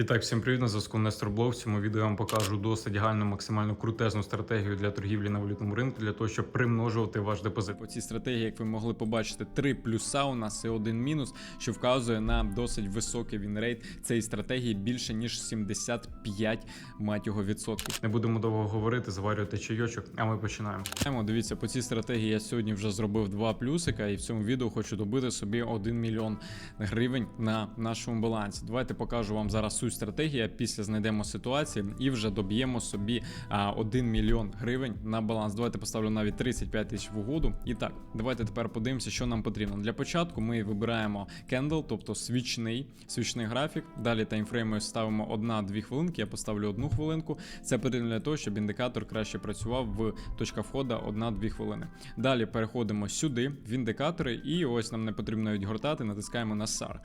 І так, всім привіт, на зв'язку Нестор Блог. В цьому відео я вам покажу досить гальну, максимально крутезну стратегію для торгівлі на валютному ринку для того, щоб примножувати ваш депозит. По цій стратегії, як ви могли побачити, три плюса у нас і один мінус, що вказує на досить високий вінрейт цієї стратегії більше ніж 75 мать його відсотків. Не будемо довго говорити, заварювати чайочок, а ми починаємо. Дивіться, по цій стратегії я сьогодні вже зробив два плюсика, і в цьому відео хочу добити собі 1 мільйон гривень на нашому балансі. Давайте покажу вам зараз стратегії. а Після знайдемо ситуації і вже доб'ємо собі а, 1 мільйон гривень на баланс. Давайте поставлю навіть 35 тисяч в угоду. І так, давайте тепер подивимося, що нам потрібно. Для початку ми вибираємо candle, тобто свічний, свічний графік. Далі таймфрейми ставимо 1-2 хвилинки. Я поставлю одну хвилинку. Це потрібно для того, щоб індикатор краще працював в точка входу 1-2 хвилини. Далі переходимо сюди, в індикатори, і ось нам не потрібно відгортати, натискаємо на SAR.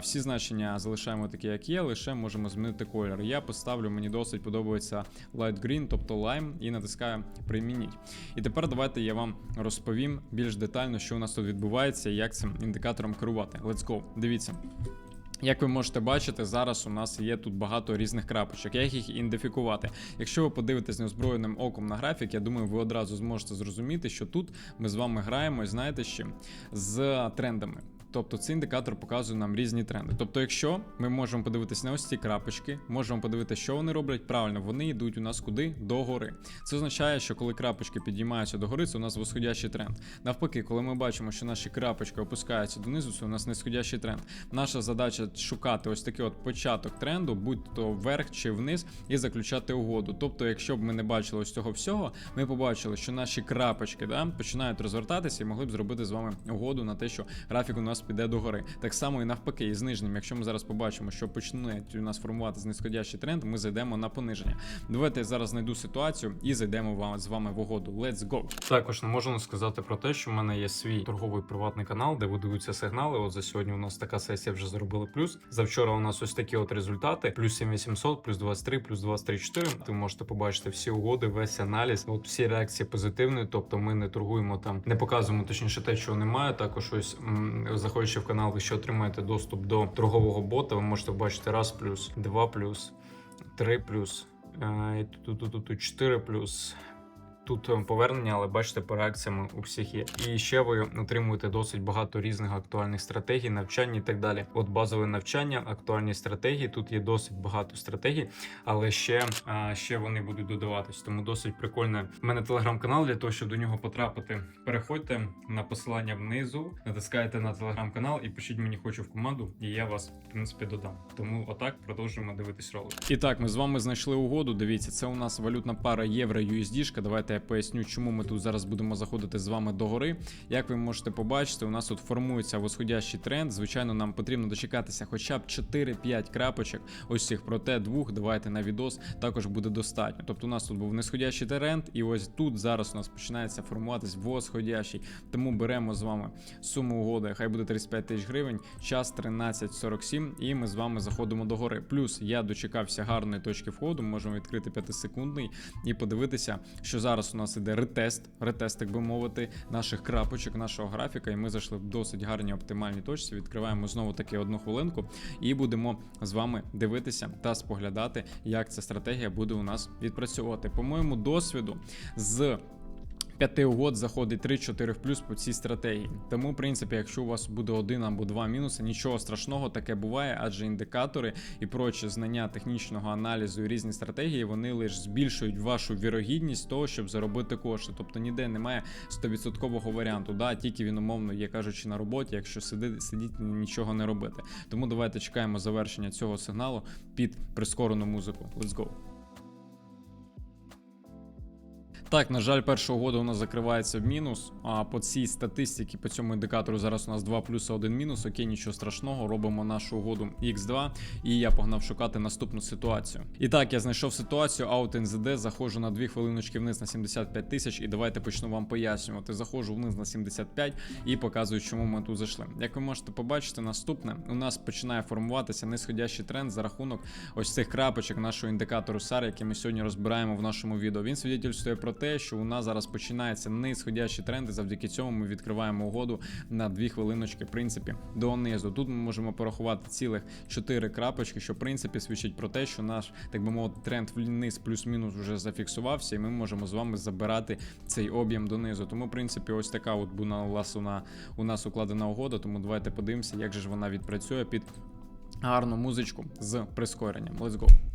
Всі значення залишаємо такі, як є, лише можемо змінити колір. Я поставлю, мені досить подобається light green, тобто lime, і натискаю примініть. І тепер давайте я вам розповім більш детально, що у нас тут відбувається і як цим індикатором керувати. Let's go. Дивіться. Як ви можете бачити, зараз у нас є тут багато різних крапочок. Як їх ідентифікувати? Якщо ви подивитесь неозброєним оком на графік, я думаю, ви одразу зможете зрозуміти, що тут ми з вами граємо, знаєте з чим? З трендами. Тобто цей індикатор показує нам різні тренди. Тобто, якщо ми можемо подивитися на ось ці крапочки, можемо подивитися, що вони роблять правильно, вони йдуть у нас куди? До гори. Це означає, що коли крапочки підіймаються до гори, це у нас восходящий тренд. Навпаки, коли ми бачимо, що наші крапочки опускаються донизу, це у нас нисходящий тренд. Наша задача шукати ось такий от початок тренду, будь то вверх чи вниз, і заключати угоду. Тобто, якщо б ми не бачили ось цього всього, ми побачили, що наші крапочки да, починають розвертатися і могли б зробити з вами угоду на те, що графік у нас піде догори. Так само і навпаки, і з нижнім. Якщо ми зараз побачимо, що почне у нас формуватися нисходящий тренд, ми зайдемо на пониження. Давайте я зараз знайду ситуацію і зайдемо вам з вами в угоду. Let's go! Також не можу не сказати про те, що в мене є свій торговий приватний канал, де видаються сигнали. От за сьогодні у нас така сесія вже зробили плюс. Завчора у нас ось такі от результати: плюс 7800, плюс 23, плюс 234. Ви можете побачити всі угоди, весь аналіз. От всі реакції позитивні. Тобто ми не торгуємо там, не показуємо точніше те, чого немає. Також ось м, заходячи в канал, ви ще отримаєте доступ до торгового бота. Ви можете бачити раз плюс, два плюс, три плюс. е, тут, тут, тут 4 плюс, Тут е, повернення, але бачите, по реакціям у всіх є. І ще ви отримуєте досить багато різних актуальних стратегій, навчань і так далі. От базове навчання, актуальні стратегії. Тут є досить багато стратегій, але ще, а, ще вони будуть додаватись. Тому досить прикольно. У мене телеграм-канал для того, щоб до нього потрапити. Переходьте на посилання внизу, натискаєте на телеграм-канал і пишіть мені хочу в команду, і я вас в принципі додам. Тому отак продовжуємо дивитись ролик. І так, ми з вами знайшли угоду. Дивіться, це у нас валютна пара євро USD. Давайте я поясню, чому ми тут зараз будемо заходити з вами до гори. Як ви можете побачити, у нас тут формується восходящий тренд. Звичайно, нам потрібно дочекатися хоча б 4-5 крапочок. Ось цих проте двох. Давайте на відос також буде достатньо. Тобто, у нас тут був нисходящий тренд, і ось тут зараз у нас починається формуватись восходящий. Тому беремо з вами суму угоди. Хай буде 35 тисяч гривень, час 13.47, і ми з вами заходимо до гори. Плюс я дочекався гарної точки входу. Можемо відкрити 5-секундний і подивитися, що зараз у нас іде ретест, ретест, так би мовити, наших крапочок, нашого графіка. І ми зайшли в досить гарні оптимальні точці. Відкриваємо знову таки одну хвилинку і будемо з вами дивитися та споглядати, як ця стратегія буде у нас відпрацьовувати. По моєму досвіду з 5 угод заходить 3-4 в плюс по цій стратегії. Тому, в принципі, якщо у вас буде один або два мінуси, нічого страшного таке буває, адже індикатори і прочі знання технічного аналізу і різні стратегії вони лише збільшують вашу вірогідність того, щоб заробити кошти. Тобто ніде немає 100% варіанту. Да, тільки він умовно є кажучи на роботі, якщо сидіти, сидіти нічого не робити. Тому давайте чекаємо завершення цього сигналу під прискорену музику. Let's go! Так, на жаль, перша угода у нас закривається в мінус. А по цій статистиці, по цьому індикатору, зараз у нас 2 плюси 1 мінус. Окей, нічого страшного. Робимо нашу угоду X2. І я погнав шукати наступну ситуацію. І так, я знайшов ситуацію Out NZD, заходжу на 2 хвилиночки вниз на 75 тисяч. І давайте почну вам пояснювати. Заходжу вниз на 75 і показую, чому ми тут зайшли. Як ви можете побачити, наступне у нас починає формуватися нисходящий тренд за рахунок ось цих крапочок нашого індикатору SAR, який ми сьогодні розбираємо в нашому відео. Він свідчує про те, що у нас зараз починається нисходящий тренд, і завдяки цьому ми відкриваємо угоду на дві хвилиночки, в принципі, донизу. Тут ми можемо порахувати цілих 4 крапочки, що в принципі свідчить про те, що наш, так би мовити, тренд вниз плюс-мінус вже зафіксувався, і ми можемо з вами забирати цей об'єм донизу. Тому, в принципі, ось така от була у нас укладена угода. Тому давайте подивимося, як же ж вона відпрацює під гарну музичку з прискоренням. Let's go!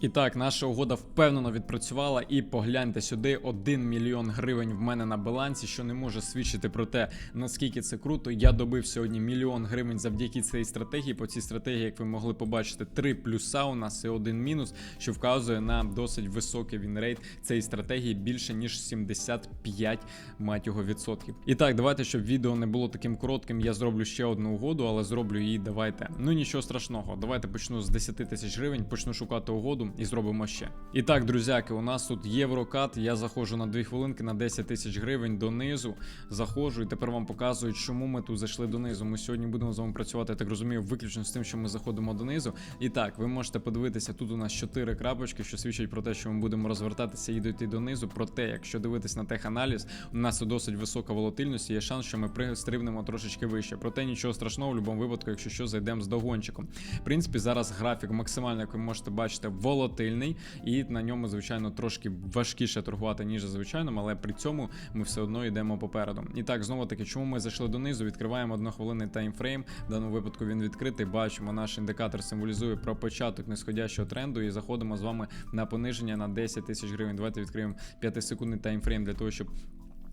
І так, наша угода впевнено відпрацювала. І погляньте сюди, 1 мільйон гривень в мене на балансі, що не може свідчити про те, наскільки це круто. Я добив сьогодні мільйон гривень завдяки цій стратегії. По цій стратегії, як ви могли побачити, три плюса у нас і один мінус, що вказує на досить високий вінрейт цієї стратегії більше ніж 75 мать його відсотків. І так, давайте, щоб відео не було таким коротким, я зроблю ще одну угоду, але зроблю її. Давайте. Ну нічого страшного. Давайте почну з 10 тисяч гривень, почну шукати угоду і зробимо ще. І так, друзяки, у нас тут єврокат. Я заходжу на 2 хвилинки на 10 тисяч гривень донизу. Заходжу і тепер вам показую, чому ми тут зайшли донизу. Ми сьогодні будемо з вами працювати, я так розумію, виключно з тим, що ми заходимо донизу. І так, ви можете подивитися, тут у нас 4 крапочки, що свідчать про те, що ми будемо розвертатися і дійти донизу. Проте, якщо дивитись на теханаліз, у нас досить висока волатильність, і є шанс, що ми пристрибнемо трошечки вище. Проте нічого страшного в будь-якому випадку, якщо що, зайдемо з догончиком. В принципі, зараз графік максимально, як ви можете бачити, волатильний, і на ньому, звичайно, трошки важкіше торгувати, ніж звичайному, але при цьому ми все одно йдемо попереду. І так, знову таки, чому ми зайшли донизу? Відкриваємо однохвилинний таймфрейм. В даному випадку він відкритий. Бачимо, наш індикатор символізує про початок нисходящого тренду. І заходимо з вами на пониження на 10 тисяч гривень. Давайте відкриємо 5-секундний таймфрейм для того, щоб.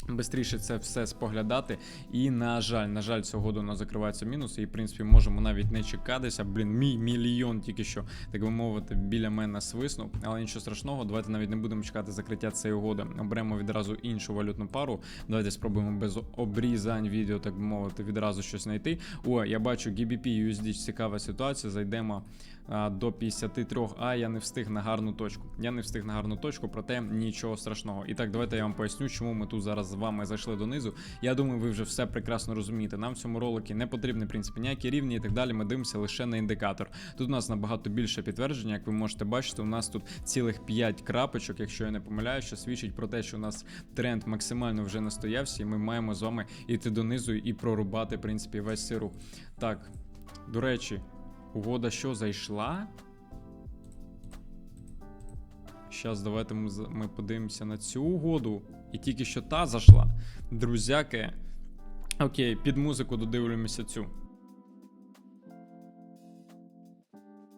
Бистріше це все споглядати, і на жаль, на жаль, цього у нас закриваються мінуси, і в принципі можемо навіть не чекатися. Блін, мій мільйон тільки що, так би мовити, біля мене свиснув. Але нічого страшного, давайте навіть не будемо чекати закриття цієї угоди. Оберемо відразу іншу валютну пару. Давайте спробуємо без обрізань відео, так би мовити, відразу щось знайти. О, я бачу GBP USD, цікава ситуація. Зайдемо а, до 53, а я не встиг на гарну точку. Я не встиг на гарну точку, проте нічого страшного. І так, давайте я вам поясню, чому ми тут зараз вами зайшли донизу. Я думаю, ви вже все прекрасно розумієте. Нам в цьому роликі не потрібні, в принципі, ніякі рівні і так далі. Ми дивимося лише на індикатор. Тут у нас набагато більше підтвердження, як ви можете бачити, у нас тут цілих 5 крапочок, якщо я не помиляю, що свідчить про те, що у нас тренд максимально вже настоявся, і ми маємо з вами йти донизу і прорубати, в принципі, весь рух. Так, до речі, угода що зайшла? Зараз давайте ми, подивимося на цю угоду. І тільки що та зайшла. Друзяки. Окей, під музику додивлюємося цю.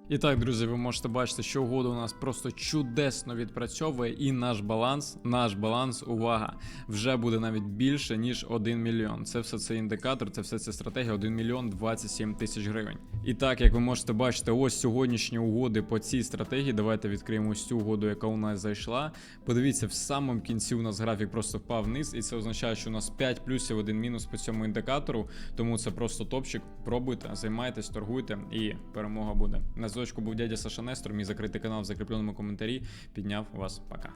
І так, друзі, ви можете бачити, що угода у нас просто чудесно відпрацьовує, і наш баланс, наш баланс, увага, вже буде навіть більше, ніж 1 мільйон. Це все це індикатор, це все це стратегія 1 мільйон 27 тисяч гривень. І так, як ви можете бачити, ось сьогоднішні угоди по цій стратегії. Давайте відкриємо ось цю угоду, яка у нас зайшла. Подивіться, в самому кінці у нас графік просто впав вниз, і це означає, що у нас 5 плюсів, 1 мінус по цьому індикатору. Тому це просто топчик. Пробуйте, займайтесь, торгуйте, і перемога буде. На був дядя Саша Нестор, мій закритий канал в закріпленому коментарі. Підняв вас. Пока.